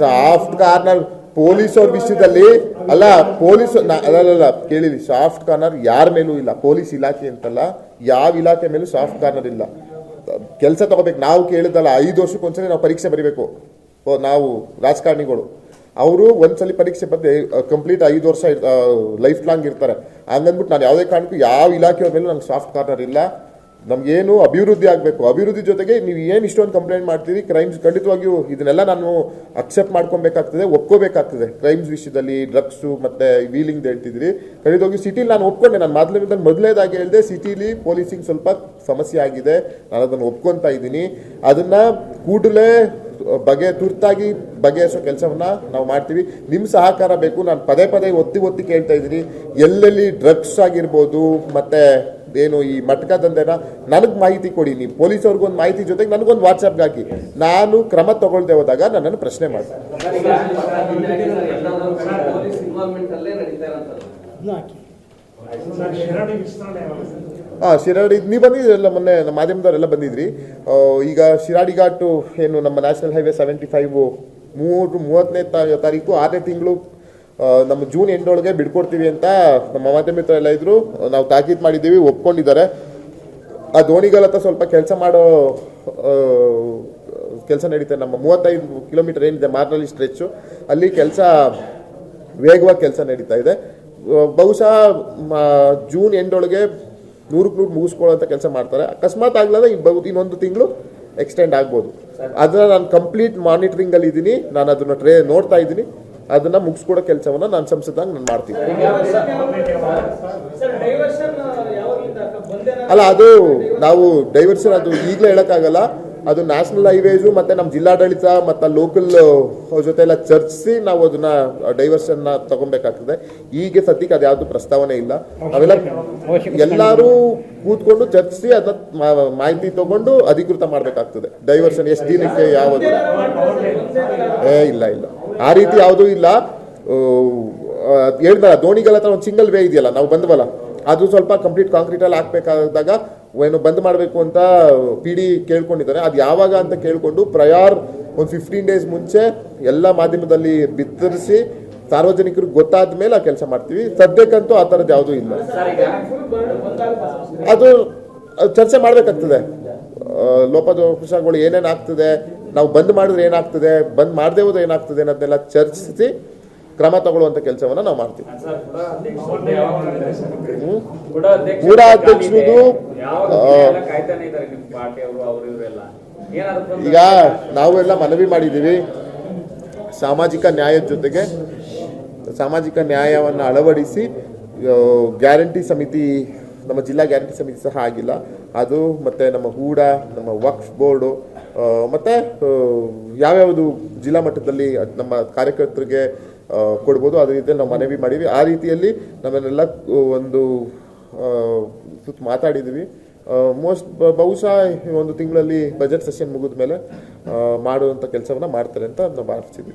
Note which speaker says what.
Speaker 1: Soft corner police
Speaker 2: soft ವಿಷಯದಲ್ಲಿ ಅಲ್ಲ, police ಅಲ್ಲ ಕೇಳಿರಿ. ಸಾಫ್ಟ್ ಕಾರ್ನರ್ ಯಾರ ಮೇಲೂ ಇಲ್ಲ. ಪೊಲೀಸ್ ಇಲಾಖೆ ಅಂತಲ್ಲ, ಯಾವ ಇಲಾಖೆ ಮೇಲೂ ಸಾಫ್ಟ್ ಕಾರ್ನರ್ ಇಲ್ಲ. ಕೆಲಸ ತಗೋಬೇಕು. ನಾವು ಕೇಳಿದಲ್ಲ ಐದು ವರ್ಷಕ್ಕೊಂದ್ಸರಿ ನಾವು ಪರೀಕ್ಷೆ ಬರೀಬೇಕು. ನಾವು ರಾಜಕಾರಣಿಗಳು. ಅವರು ಒಂದ್ಸಲ ಪರೀಕ್ಷೆ ಬಂದು ಕಂಪ್ಲೀಟ್ ಐದು ವರ್ಷ ಲೈಫ್ ಲಾಂಗ್ ಇರ್ತಾರೆ. ಹಂಗಂದ್ಬಿಟ್ಟು ನಾನು ಯಾವುದೇ ಕಾರಣಕ್ಕೂ ಯಾವ ಇಲಾಖೆಯ ಮೇಲೆ ನಂಗೆ ಸಾಫ್ಟ್ ಕಾರ್ನರ್ ಇಲ್ಲ. ನಮ್ಗೇನು ಅಭಿವೃದ್ಧಿ ಆಗಬೇಕು. ಅಭಿವೃದ್ಧಿ ಜೊತೆಗೆ ನೀವು ಏನು ಇಷ್ಟೊಂದು ಕಂಪ್ಲೇಂಟ್ ಮಾಡ್ತೀರಿ ಕ್ರೈಮ್ಸ್ ಖಂಡಿತವಾಗಿಯೂ ಇದನ್ನೆಲ್ಲ ನಾನು ಅಕ್ಸೆಪ್ಟ್ ಮಾಡ್ಕೊಬೇಕಾಗ್ತದೆ, ಒಪ್ಕೋಬೇಕಾಗ್ತದೆ. ಕ್ರೈಮ್ಸ್ ವಿಷಯದಲ್ಲಿ ಡ್ರಗ್ಸು ಮತ್ತೆ ವೀಲಿಂಗ್ ಹೇಳ್ತಿದ್ರಿ ಖಂಡಿತವಾಗಿ ಸಿಟಿಲಿ ನಾನು ಒಪ್ಕೊಂಡೆ. ನಾನು ಮೊದಲೇ ಮೊದಲೇದಾಗಿ ಹೇಳಿದೆ ಸಿಟಿಲಿ ಪೊಲೀಸಿಂಗ್ ಸ್ವಲ್ಪ ಸಮಸ್ಯೆ ಆಗಿದೆ. ನಾನು ಅದನ್ನು ಒಪ್ಕೊತಾ ಇದ್ದೀನಿ. ಅದನ್ನ ಕೂಡಲೇ ಬಗೆ ತುರ್ತಾಗಿ ಬಗೆಹರಿಸೋ ಕೆಲಸವನ್ನ ನಾವು ಮಾಡ್ತೀವಿ. ನಿಮ್ಮ ಸಹಕಾರ ಬೇಕು ನಾನು ಪದೇ ಪದೇ ಒತ್ತಿ ಒತ್ತಿ ಕೇಳ್ತಾ ಇದ್ದೀನಿ. ಎಲ್ಲೆಲ್ಲಿ ಡ್ರಗ್ಸ್ ಆಗಿರ್ಬೋದು ಮತ್ತೆ ಏನು ಈ ಮಟ್ಕ ದಂಧೆನ ನನಗೆ ಮಾಹಿತಿ ಕೊಡಿ. ನೀವು ಪೊಲೀಸವ್ರಿಗೆ ಒಂದು ಮಾಹಿತಿ ಜೊತೆಗೆ ನನಗೊಂದು ವಾಟ್ಸಪ್ಗೆ ಹಾಕಿ. ನಾನು ಕ್ರಮ ತಗೊಳ್ದೆ ಹೋದಾಗ ನನ್ನನ್ನು ಪ್ರಶ್ನೆ ಮಾಡಿ. ಹಾಂ ಶಿರಾಡಿ, ನೀವು ಬಂದಿದ್ರಲ್ಲ ಮೊನ್ನೆ ನಮ್ಮ ಮಾಧ್ಯಮದವರೆಲ್ಲ ಬಂದಿದ್ರಿ. ಈಗ ಶಿರಾಡಿ ಘಾಟು ಏನು ನಮ್ಮ ನ್ಯಾಷನಲ್ ಹೈವೇ ಸೆವೆಂಟಿ ಫೈವ್ ಮೂರು, ಮೂವತ್ತನೇ ತಾರೀಕು ಆರನೇ ತಿಂಗಳು ನಮ್ಮ ಜೂನ್ ಎಂಟೊಳಗೆ ಬಿಡ್ಕೊಡ್ತೀವಿ ಅಂತ ನಮ್ಮ ಮಾಧ್ಯಮ ಎಲ್ಲ ಇದ್ರು. ನಾವು ತಾಕೀತು ಮಾಡಿದ್ದೀವಿ, ಒಪ್ಕೊಂಡಿದ್ದಾರೆ. ಆ ದೋಣಿಗಳ ಹತ್ರ ಸ್ವಲ್ಪ ಕೆಲಸ ಮಾಡೋ ಕೆಲಸ ನಡೀತಾರೆ ನಮ್ಮ ಮೂವತ್ತೈದು ಕಿಲೋಮೀಟರ್ ಏನಿದೆ ಮಾರ್ನಳ್ಳಿ ಸ್ಟ್ರೆಚ್ಚು ಅಲ್ಲಿ ಕೆಲಸ ವೇಗವಾಗಿ ಕೆಲಸ ನಡೀತಾ ಇದೆ. ಬಹುಶಃ ಜೂನ್ ಎಂಡ್ ಒಳಗೆ ನೂರಕ್ಕೆ ನೂರು ಮುಗಿಸ್ಕೊಳ್ಳೋಂಥ ಕೆಲಸ ಮಾಡ್ತಾರೆ. ಅಕಸ್ಮಾತ್ ಆಗ್ಲಾದ್ರೆ ಇನ್ನೊಂದು ತಿಂಗಳು ಎಕ್ಸ್ಟೆಂಡ್ ಆಗ್ಬೋದು. ಅದನ್ನ ನಾನು ಕಂಪ್ಲೀಟ್ ಮಾನಿಟರಿಂಗ್ ಅಲ್ಲಿ ಇದ್ದೀನಿ. ನಾನು ಅದನ್ನ ಟ್ರೇ ನೋಡ್ತಾ ಇದ್ದೀನಿ. ಅದನ್ನ ಮುಗಿಸ್ಕೊಡೋ ಕೆಲಸವನ್ನ ನಾನು ಸಂಸದಾಗ ನಾನು ಮಾಡ್ತೀನಿ. ಅಲ್ಲ ಅದು ನಾವು ಡೈವರ್ಷನ್ ಅದು ಈಗಲೇ ಹೇಳಕ್ಕಾಗಲ್ಲ. ಅದು ನ್ಯಾಷನಲ್ ಹೈವೇಸು ಮತ್ತೆ ನಮ್ಮ ಜಿಲ್ಲಾಡಳಿತ ಮತ್ತೆ ಲೋಕಲ್ ಜೊತೆ ಎಲ್ಲ ಚರ್ಚಿಸಿ ನಾವು ಅದನ್ನ ಡೈವರ್ಷನ್ನ ತಗೊಬೇಕಾಗ್ತದೆ. ಈಗ ಸದ್ಯಕ್ಕೆ ಅದು ಪ್ರಸ್ತಾವನೆ ಇಲ್ಲ. ಅವೆಲ್ಲ ಎಲ್ಲರೂ ಕೂತ್ಕೊಂಡು ಚರ್ಚಿಸಿ ಅದ ಮಾಹಿತಿ ತಗೊಂಡು ಅಧಿಕೃತ ಮಾಡ್ಬೇಕಾಗ್ತದೆ. ಡೈವರ್ಷನ್ ಎಷ್ಟು ದಿನಕ್ಕೆ ಯಾವುದು ಏ, ಇಲ್ಲ ಇಲ್ಲ. ಆ ರೀತಿ ಯಾವುದೂ ಇಲ್ಲ. ಹೇಳ್ದಲ್ಲ, ದೋಣಿಗಳ ಹತ್ರ ಒಂದು ಸಿಂಗಲ್ ವೇ ಇದೆಯಲ್ಲ, ನಾವು ಬಂದ್ವಲ್ಲ, ಅದು ಸ್ವಲ್ಪ ಕಂಪ್ಲೀಟ್ ಕಾಂಕ್ರೀಟಲ್ಲಿ ಹಾಕ್ಬೇಕಾದಾಗ ಏನು ಬಂದ್ ಮಾಡಬೇಕು ಅಂತ ಪಿ ಡಿ ಕೇಳ್ಕೊಂಡಿದ್ದಾರೆ. ಅದು ಯಾವಾಗ ಅಂತ ಕೇಳಿಕೊಂಡು ಪ್ರಯಾರ್ ಒಂದು ಫಿಫ್ಟೀನ್ ಡೇಸ್ ಮುಂಚೆ ಎಲ್ಲ ಮಾಧ್ಯಮದಲ್ಲಿ ಬಿತ್ತರಿಸಿ ಸಾರ್ವಜನಿಕರು ಗೊತ್ತಾದ ಮೇಲೆ ಆ ಕೆಲಸ ಮಾಡ್ತೀವಿ. ಸದ್ಯಕ್ಕಂತೂ ಆ ಥರದ್ದು ಯಾವುದೂ ಇಲ್ಲ. ಅದು ಚರ್ಚೆ ಮಾಡಬೇಕಾಗ್ತದೆ. ಲೋಪದೋಷಗಳು ಏನೇನು ಆಗ್ತದೆ, ನಾವು ಬಂದ್ ಮಾಡಿದ್ರೆ ಏನಾಗ್ತದೆ, ಬಂದ್ ಮಾಡದೆ ಹೋದ್ರೆ ಏನಾಗ್ತದೆ ಅನ್ನೋದನ್ನೆಲ್ಲ ಚರ್ಚಿಸಿ ಕ್ರಮ ತಗೊಳ್ಳುವಂತ ಕೆಲಸವನ್ನ ನಾವು ಮಾಡ್ತೀವಿ? ಕೂಡ ಅಧ್ಯಕ್ಷರದು ಈಗ ನಾವೆಲ್ಲ ಮನವಿ ಮಾಡಿದ್ದೀವಿ. ಸಾಮಾಜಿಕ ನ್ಯಾಯದ ಜೊತೆಗೆ ಸಾಮಾಜಿಕ ನ್ಯಾಯವನ್ನು ಅಳವಡಿಸಿ ಗ್ಯಾರಂಟಿ ಸಮಿತಿ ನಮ್ಮ ಜಿಲ್ಲಾ ಗ್ಯಾರಂಟಿ ಸಮಿತಿ ಸಹ ಆಗಿಲ್ಲ. ಅದು ಮತ್ತೆ ನಮ್ಮ ಹೂಡ, ನಮ್ಮ ವಕ್ಫ್ ಬೋರ್ಡು ಮತ್ತು ಯಾವ್ಯಾವುದು ಜಿಲ್ಲಾ ಮಟ್ಟದಲ್ಲಿ ನಮ್ಮ ಕಾರ್ಯಕರ್ತರಿಗೆ ಕೊಡ್ಬೋದು, ಅದೇ ರೀತಿಯಲ್ಲಿ ನಾವು ಮನವಿ ಮಾಡಿವಿ ಆ ರೀತಿಯಲ್ಲಿ ನಮ್ಮನ್ನೆಲ್ಲ ಒಂದು ಸುತ್ತ ಮಾತಾಡಿದ್ವಿ. ಮೋಸ್ಟ್ ಬಹುಶಃ ಒಂದು ತಿಂಗಳಲ್ಲಿ ಬಜೆಟ್ ಸೆಷನ್ ಮುಗಿದ ಮೇಲೆ ಮಾಡುವಂಥ ಕೆಲಸವನ್ನು ಮಾಡ್ತಾರೆ ಅಂತ ನಾವು ಭಾವಿಸ್ತಿದ್ವಿ